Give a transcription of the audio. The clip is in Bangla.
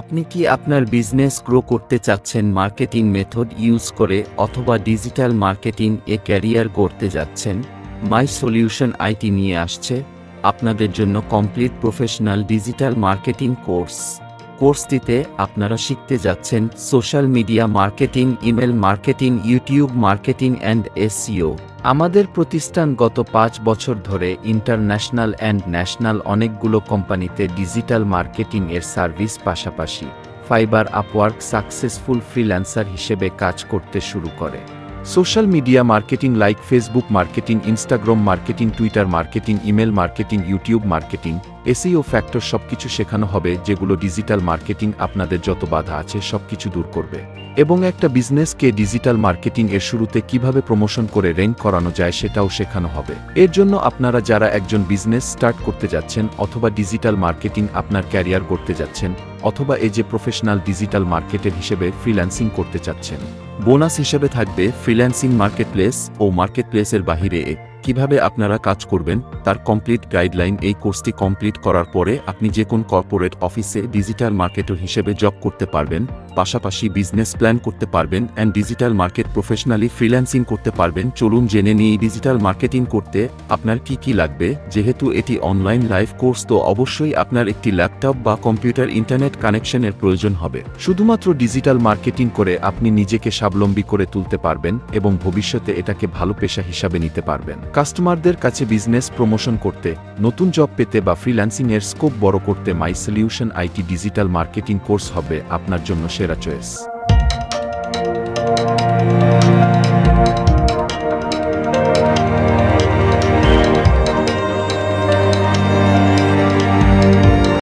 আপনি কি আপনার বিজনেস গ্রো করতে চাচ্ছেন, মার্কেটিং মেথড ইউজ করে অথবা ডিজিটাল মার্কেটিং এ ক্যারিয়ার করতে যাচ্ছেন? মাই সলিউশন আইটি নিয়ে আসছে, আপনাদের জন্য complete professional digital marketing course. কোর্সটিতে আপনারা শিখতে যাচ্ছেন social media marketing, email marketing, YouTube marketing and SEO. আমাদের প্রতিষ্ঠান গত পাঁচ বছর ধরে ইন্টারন্যাশনাল অ্যান্ড ন্যাশনাল অনেকগুলো কোম্পানিতে ডিজিটাল মার্কেটিং এর সার্ভিস পাশাপাশি ফাইবার আপওয়ার্ক সাকসেসফুল ফ্রিল্যান্সার হিসেবে কাজ করতে শুরু করে। Social media marketing like Facebook marketing, Instagram marketing, Twitter marketing, email marketing, YouTube marketing, SEO factor সবকিছু শেখানো হবে, যেগুলো ডিজিটাল মার্কেটিং আপনাদের যত বাধা আছে সবকিছু দূর করবে। এবং একটা বিজনেসকে ডিজিটাল মার্কেটিং এর শুরুতে কীভাবে প্রমোশন করে র্যাঙ্ক করানো যায় সেটাও শেখানো হবে। এর জন্য আপনারা যারা একজন বিজনেস স্টার্ট করতে যাচ্ছেন অথবা ডিজিটাল মার্কেটিং আপনার ক্যারিয়ার করতে যাচ্ছেন অথবা যে প্রফেশনাল ডিজিটাল মার্কেটের হিসেবে ফ্রিল্যান্সিং করতে চাচ্ছেন। বোনাস হিসেবে থাকবে ফ্রিল্যান্সিং মার্কেটপ্লেস ও মার্কেটপ্লেসের বাহিরে কীভাবে আপনারা কাজ করবেন, তার কমপ্লিট গাইডলাইন এই কোর্সটি কমপ্লিট করার পরে আপনি যে কোন কর্পোরেট অফিসে ডিজিটাল মার্কেটর হিসেবে জব করতে পারবেন, পাশাপাশি বিজনেস প্ল্যান করতে পারবেন and digital market professionally freelancing করতে পারবেন, চলুন জেনে নিই ডিজিটাল মার্কেটিং করতে আপনার কি কি লাগবে, যেহেতু এটি অনলাইন লাইভ কোর্স তো অবশ্যই আপনার একটি ল্যাপটপ বা কম্পিউটার ইন্টারনেট কানেকশনের প্রয়োজন হবে। শুধুমাত্র ডিজিটাল মার্কেটিং করে আপনি নিজেকে স্বাবলম্বী করে তুলতে পারবেন এবং ভবিষ্যতে এটাকে ভালো পেশা হিসাবে নিতে পারবেন। কাস্টমারদের কাছে বিজনেস প্রমোশন করতে, নতুন জব পেতে বা ফ্রিল্যান্সিংয়ের স্কোপ বড় করতে my solution IT digital marketing course হবে আপনার জন্য সেরা চয়েস।